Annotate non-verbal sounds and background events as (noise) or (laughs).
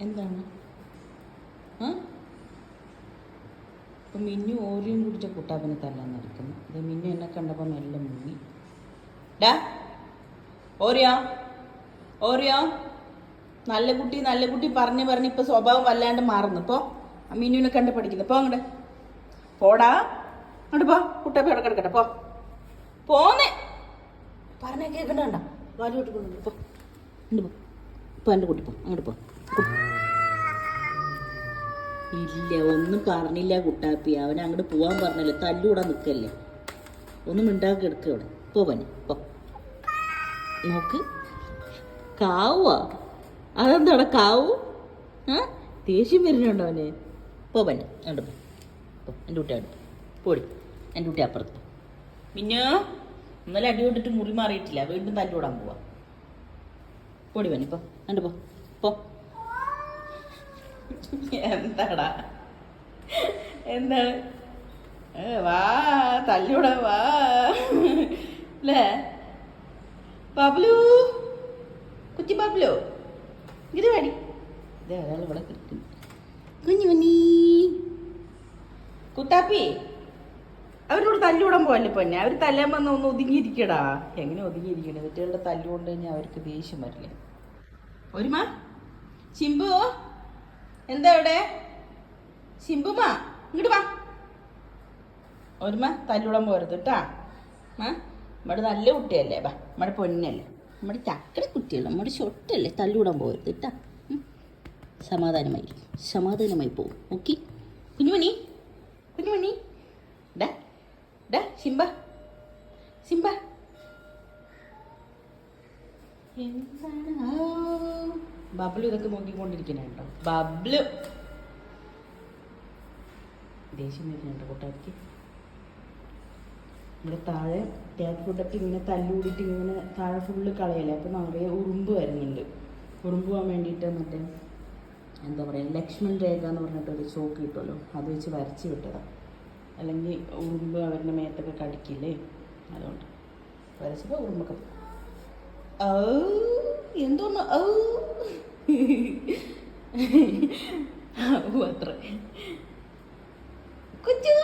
എന്താണ്? ഇപ്പം മിന്നു ഓരിയും കുടിച്ച കുട്ടാപ്പനെ തല്ലാൻ നടക്കുന്നു. അത് മിന്നു എന്നെ കണ്ടപ്പോൾ മെല്ലെ മുങ്ങി. ഡാ ഓറിയോ ഓറിയോ. നല്ല കുട്ടി നല്ല കുട്ടി പറഞ്ഞ് പറഞ്ഞ് ഇപ്പം സ്വഭാവം വല്ലാണ്ട് മാറുന്നു. ഇപ്പോൾ മിന്നുവിനെ കണ്ട് പഠിക്കുന്നു. പോ അങ്ങോട്ട് പോടാ. അങ്ങോട്ട് പോ. കുട്ടാപ്പ അവിടെ കിടക്കട്ടെ. പോ. പോന്നേ. പറഞ്ഞ കേൾക്കണ്ട വേണ്ട. കൊണ്ടു പോ. ഇണ്ട് പോ. ഇപ്പൊ എന്റെ കുട്ടി പോ. അങ്ങോട്ട് പോ. ഇല്ല ഒന്നും പറഞ്ഞില്ല കുട്ടാപ്പി. അവൻ അങ്ങോട്ട് പോവാൻ പറഞ്ഞല്ലേ. തല്ലൂടാൻ നിൽക്കല്ലേ ഒന്നും മിണ്ടാക്കി എടുക്കുക അവിടെ. പോ പനി പോ. നോക്ക്. കാവുവാ. അതെന്താടാ കാവു? ആ? ദേഷ്യം വരുന്നുണ്ടോ അവന്? പോ പനി അങ്ങോട്ട് പോ. എന്റെ കുട്ടി അടുത്ത് പോടി എന്റെ കുട്ടി അപ്പുറത്ത്. മിന്നു ഇന്നലെ അടി കൊണ്ടിട്ട് മുറി മാറിയിട്ടില്ല. വീണ്ടും തല്ലൂടാൻ പോവാ. പൊടി പനി പോ. അങ്ങോട്ട് പോ. പോ. (laughs) എന്താടാ? എന്താണ്? വാ തല്ലൂട വാ. അല്ലേ ബബ്ലു? കുറ്റി ബബ്ലു? ഇത് വേടി. ഇത് ഒരാൾ ഇവിടെ കിടക്കുന്നു. കുഞ്ഞു കുഞ്ഞി. കുത്താപ്പി അവരോട് തല്ലൂടാൻ പോകല്ലേ പൊന്നെ? അവർ തല്ലാൻ വന്ന് ഒന്ന് ഒതുങ്ങിയിരിക്കടാ. എങ്ങനെ ഒതുങ്ങിയിരിക്കണേ? കുട്ടികളുടെ തല്ലുകൊണ്ട് കഴിഞ്ഞാൽ അവർക്ക് ദേഷ്യം വരില്ലേ? ഒരുമാ ചിമ്പു. എന്താ ഇവിടെ ശിമ്പുമ ഇങ്ങോട്ട് വാ. ഒരുമ തല്ലുടം പോരുത് കേട്ടാ ആ നമ്മുടെ നല്ല കുട്ടിയല്ലേ ബാ നമ്മുടെ പൊന്നല്ലേ. നമ്മുടെ ചക്കര കുട്ടിയല്ലേ നമ്മുടെ ചൊട്ടല്ലേ തല്ലുടം പോരുത് കേട്ടാ. സമാധാനമായി സമാധാനമായി പോവും. ഓക്കെ? കുഞ്ഞുമണി കുഞ്ഞുമണി. ഡാ ഡാ ശിംബ സിംബ എന്താണ് ബബ്ലു ഇതൊക്കെ നോക്കിക്കൊണ്ടിരിക്കണേ കേട്ടോ. ബബ്ലു. ദേഷ്യം വരുന്നുണ്ട് കൂട്ടാക്കി ഇവിടെ താഴെ ടാപ്പ് ഫുഡൊക്കെ ഇങ്ങനെ തല്ലുകൂടിയിട്ട് ഇങ്ങനെ താഴെ ഫുള്ള് കളയല്ലേ? അപ്പം നിറയെ ഉറുമ്പ് വരുന്നുണ്ട്. ഉറുമ്പ് പോകാൻ വേണ്ടിയിട്ട് മറ്റേ എന്താ പറയുക ലക്ഷ്മൺ രേഖ എന്ന് പറഞ്ഞിട്ട് ഒരു ചോക്ക് കിട്ടുമല്ലോ അത് വെച്ച് വരച്ച് വിട്ടതാണ് അല്ലെങ്കിൽ ഉറുമ്പ് അവരുടെ മേത്തൊക്കെ കടിക്കില്ലേ? അതുകൊണ്ട് വരച്ചപ്പോൾ ഉറുമ്പൊക്കെ. പോയി. എന്തോന്ന്. ഔ, അത്ര. കുച്ചു.